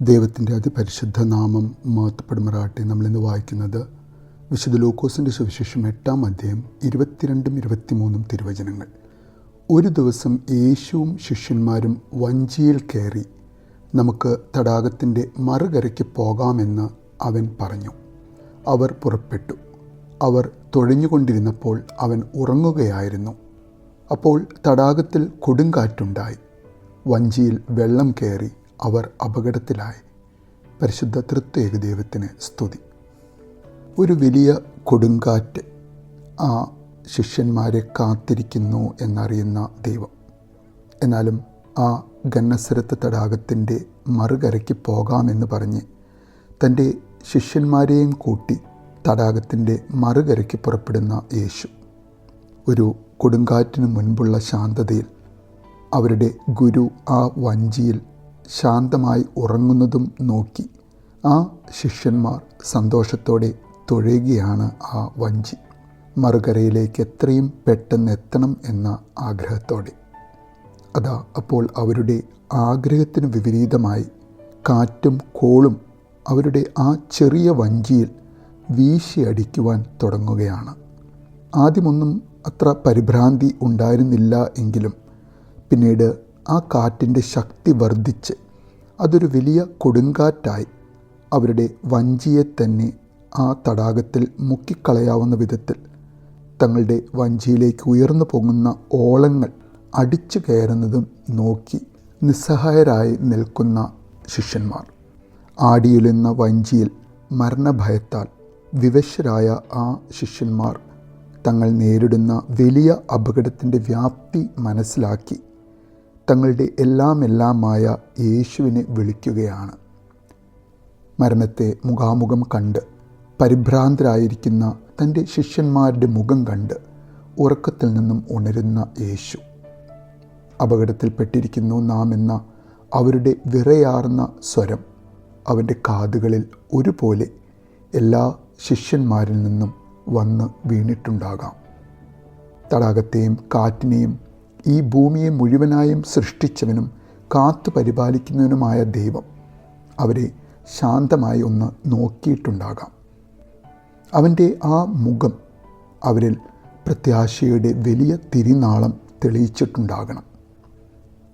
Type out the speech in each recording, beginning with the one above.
ദൈവത്തിന്റെ അതിപരിശുദ്ധ നാമം മാത്തപ്പെടുമറാട്ടെ നമ്മളിന്ന് വായിക്കുന്നത് വിശുദ്ധ ലൂക്കോസിന്റെ സുവിശേഷം എട്ടാം അധ്യായം ഇരുപത്തിരണ്ടും ഇരുപത്തിമൂന്നും തിരുവചനങ്ങൾ. ഒരു ദിവസം യേശുവും ശിഷ്യന്മാരും വഞ്ചിയിൽ കയറി നമുക്ക് തടാകത്തിന്റെ മറുകരയ്ക്ക് പോകാമെന്ന് അവൻ പറഞ്ഞു. അവർ പുറപ്പെട്ടു. അവർ തൊഴിഞ്ഞുകൊണ്ടിരുന്നപ്പോൾ അവൻ ഉറങ്ങുകയായിരുന്നു. അപ്പോൾ തടാകത്തിൽ കൊടുങ്കാറ്റുണ്ടായി. വഞ്ചിയിൽ വെള്ളം കയറി അവർ അപകടത്തിലായി. പരിശുദ്ധ തൃത്വേക ദൈവത്തിന് സ്തുതി. ഒരു വലിയ കൊടുങ്കാറ്റ് ആ ശിഷ്യന്മാരെ കാത്തിരിക്കുന്നു എന്നറിയുന്ന ദൈവം. എന്നാലും ആ ഗന്നസരത്ത് തടാകത്തിന്റെ മറുകരയ്ക്ക് പോകാമെന്ന് പറഞ്ഞ് തന്റെ ശിഷ്യന്മാരെയും കൂട്ടി തടാകത്തിന്റെ മറുകരയ്ക്ക് പുറപ്പെടുന്ന യേശു. ഒരു കൊടുങ്കാറ്റിന് മുൻപുള്ള ശാന്തതയിൽ അവരുടെ ഗുരു ആ വഞ്ചിയിൽ ശാന്തമായി ഉറങ്ങുന്നതും നോക്കി ആ ശിഷ്യന്മാർ സന്തോഷത്തോടെ തുഴയുകയാണ് ആ വഞ്ചി. മറുകരയിലേക്ക് എത്രയും പെട്ടെന്ന് എത്തണം എന്ന ആഗ്രഹത്തോടെ. അതാ അപ്പോൾ അവരുടെ ആഗ്രഹത്തിന് വിപരീതമായി കാറ്റും കോളും അവരുടെ ആ ചെറിയ വഞ്ചിയിൽ വീശിയടിക്കുവാൻ തുടങ്ങുകയാണ്. ആദ്യമൊന്നും അത്ര പരിഭ്രാന്തി ഉണ്ടായിരുന്നില്ല എങ്കിലും പിന്നീട് ആ കാറ്റിന്റെ ശക്തി വർദ്ധിച്ച് അതൊരു വലിയ കൊടുങ്കാറ്റായി. അവരുടെ വഞ്ചിയെ തന്നെ ആ തടാകത്തിൽ മുക്കിക്കളയാവുന്ന വിധത്തിൽ തങ്ങളുടെ വഞ്ചിയിലേക്ക് ഉയർന്നു പോകുന്ന ഓളങ്ങൾ അടിച്ചു കയറുന്നതും നോക്കി നിസ്സഹായരായി നിൽക്കുന്ന ശിഷ്യന്മാർ. ആടിയുലുന്ന വഞ്ചിയിൽ മരണഭയത്താൽ വിവശരായ ആ ശിഷ്യന്മാർ തങ്ങൾ നേരിടുന്ന വലിയ അപകടത്തിന്റെ വ്യാപ്തി മനസ്സിലാക്കി. തങ്ങളുടെ എല്ലാം എല്ലാമായ യേശുവിനെ വിളിക്കുകയാണ്. മരണത്തെ മുഖാമുഖം കണ്ട് പരിഭ്രാന്തരായിരിക്കുന്ന തന്റെ ശിഷ്യന്മാരുടെ മുഖം കണ്ട് ഉറക്കത്തിൽ നിന്നും ഉണരുന്ന യേശു. അപകടത്തിൽപ്പെട്ടിരിക്കുന്നു നാം എന്ന അവരുടെ വിറയാർന്ന സ്വരം അവന്റെ കാതുകളിൽ ഒരുപോലെ എല്ലാ ശിഷ്യന്മാരിൽ നിന്നും വന്ന് വീണിട്ടുണ്ടാകാം. തടാകത്തെയും കാറ്റിനെയും ഈ ഭൂമിയെ മുഴുവനായും സൃഷ്ടിച്ചവനും കാത്തു പരിപാലിക്കുന്നവനുമായ ദൈവം. അവരെ ശാന്തമായി ഒന്ന് നോക്കിയിട്ടുണ്ടാകാം. അവന്റെ ആ മുഖം അവരിൽ പ്രത്യാശയുടെ വലിയ തിരിനാളം തെളിയിച്ചിട്ടുണ്ടാകണം.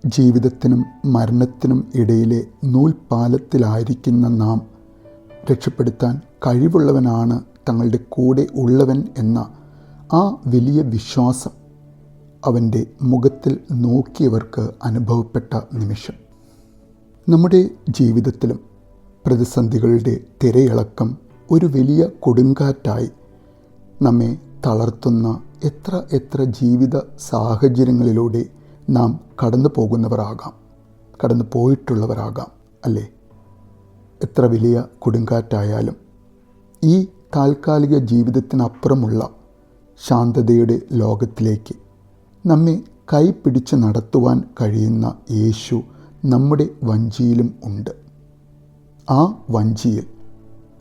ജീവിതത്തിനും മരണത്തിനും ഇടയിലെ നൂൽപാലത്തിലായിരിക്കുന്ന നാം രക്ഷപ്പെടുത്താൻ കഴിവുള്ളവനാണ് തങ്ങളുടെ കൂടെ ഉള്ളവൻ എന്ന ആ വലിയ വിശ്വാസം അവന്റെ മുഖത്തിൽ നോക്കിയവർക്ക് അനുഭവപ്പെട്ട നിമിഷം. നമ്മുടെ ജീവിതത്തിലും പ്രതിസന്ധികളുടെ തിരയിളക്കം ഒരു വലിയ കൊടുങ്കാറ്റായി നമ്മെ തളർത്തുന്ന എത്ര എത്ര ജീവിത സാഹചര്യങ്ങളിലൂടെ നാം കടന്നു പോകുന്നവരാകാം കടന്നു പോയിട്ടുള്ളവരാകാം അല്ലേ? എത്ര വലിയ കൊടുങ്കാറ്റായാലും ഈ താൽക്കാലിക ജീവിതത്തിനപ്പുറമുള്ള ശാന്തതയുടെ ലോകത്തിലേക്ക് നമ്മെ കൈപിടിച്ച് നടത്തുവാൻ കഴിയുന്ന യേശു നമ്മുടെ വഞ്ചിയിലും ഉണ്ട്. ആ വഞ്ചിയിൽ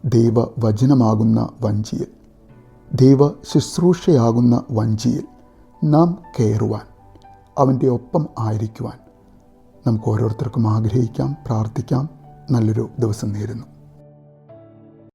ദൈവവചനമാകുന്ന വഞ്ചിയിൽ ദൈവ ശുശ്രൂഷയാകുന്ന വഞ്ചിയിൽ നാം കയറുവാൻ അവന്റെ ഒപ്പം ആയിരിക്കുവാൻ നമുക്ക് ഓരോരുത്തർക്കും ആഗ്രഹിക്കാം പ്രാർത്ഥിക്കാം. നല്ലൊരു ദിവസം നേരുന്നു.